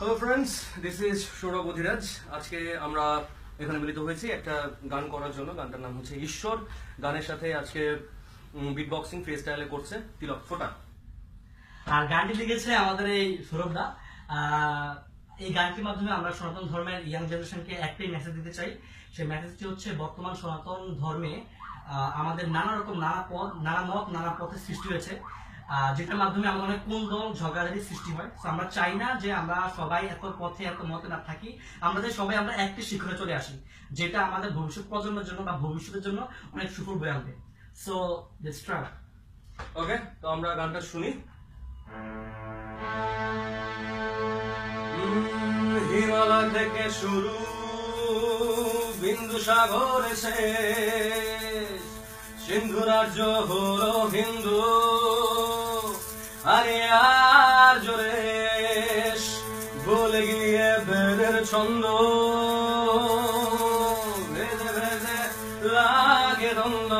Hello friends this is Sourav Adhiraj আজকে আমরা এখানে মিলিত হয়েছি একটা গান করার জন্য। গানটার নাম হচ্ছে ঈশ্বর। গানের সাথে আজকে বিট বক্সিং ফ্রি স্টাইলে করছে তিলক। ফোটা। আর গানটি লিখেছে আমাদের এই সৌরভদা। এই গানটির মাধ্যমে আমরা সনাতন ধর্মের ইয়াং জেনারেশনকে একটাই মেসেজ দিতে চাই। সেই মেসেজটি হচ্ছে, বর্তমান সনাতন ধর্মে আমাদের নানা রকম নানা পথ, নানা মত, নানা পথের সৃষ্টি হয়েছে। যেটার মাধ্যমে আমাদের অনেক কুন্দল ঝগড়াঝাড়ি সৃষ্টি হয়। আমরা চাই না যে আমরা সবাই এত পথে এত মতে না থাকি। আমরা যে সবাই আমরা একটি শিখরে চলে আসি, যেটা আমাদের ভবিষ্যৎ প্রজন্মের জন্য বা ভবিষ্যতের জন্য অনেক সুফল বয়ে আনবে। সো ট্রাই ওকে তো আমরা গানটা শুনি। হিমালয় থেকে শুরু বিন্দু সাগর শেষ সিন্ধু রাজ্য হলো হিন্দু। আরে আর জোরেশ ভুলে গিয়ে বেদের ছন্দ। ভেজে ভেজে লাগে দ্বন্দ্ব,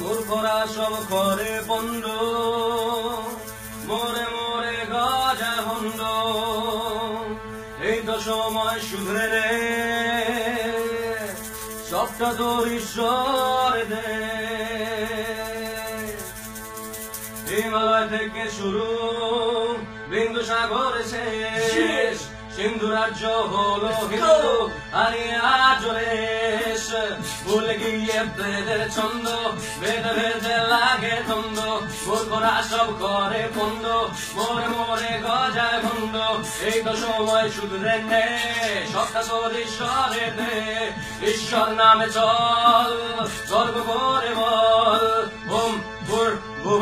মূর্খরা সব করে পন্ড মোরে মোরে গজা হন্ড এই তো সময় শুধরে রে। সবটা তোর ঈশ্বর দে। হিমালয় থেকে শুরু বিন্দু সাগর শেষ। সিন্ধু রাজ্য হলো হিন্দু আরে আজরেশ ভুলে গিয়ে বেদের ছন্দ বেদ বেদে লাগে দ্বন্দ্ব। মূর্খরা সব করে পন্দ মোরে মোরে গজায় বন্ধ এই তো সময় শুধু রে সবটা তোর ঈশ্বরে দে ঈশ্বর নামে চল গর্ব করে বল।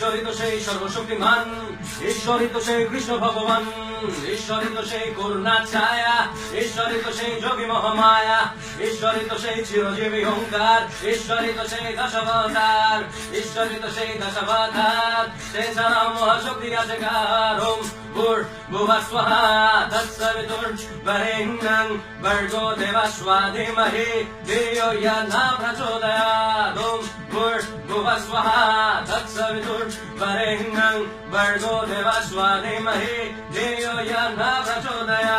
ঈশ্বরিত সেই সর্বশক্তিমান, ঈশ্বরিত সেই কৃষ্ণ ভগবান, ঈশ্বরিত সেই করুণা ছায়া, ঈশ্বরিত সেই যোগী মহামায়া, ঈশ্বরিত সেই চিরজীবী ওঙ্কার ঈশ্বরিত সেই দশবতার, ঈশ্বরিত সেই দশবতার। সে ছাড়া মহাশক্তি আছে কার ওম ভুর ভুবা স্বাহা তৎসবিতুর বরেণ্যং ভর্গো দেবাস্বাধিমহে ধিয়ো ইয়া না প্রচোদয়াদ पुष् भुव स्वाहा सत्सवितुष् वरेण वर्णो देवस्वा धीमहि धीयो न प्रचोदया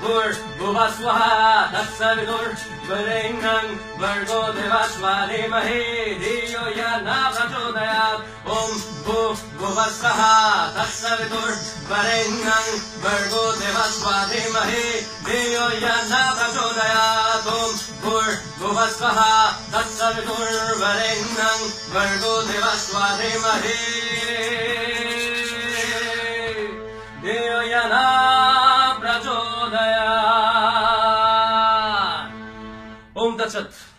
Mur, Muvaswaha, Dasavinur, Varengang, Virgo Devaswari Mahe, Dio Yana Prachodayat, Om Bhu, Muvaswaha, Dasavinur, Varengang, Virgo Devaswari Mahe, Dio Yana Prachodayat, Om Bhur, Muvaswaha, Dasavinur, Varengang, de Devaswari Mahe. that's it.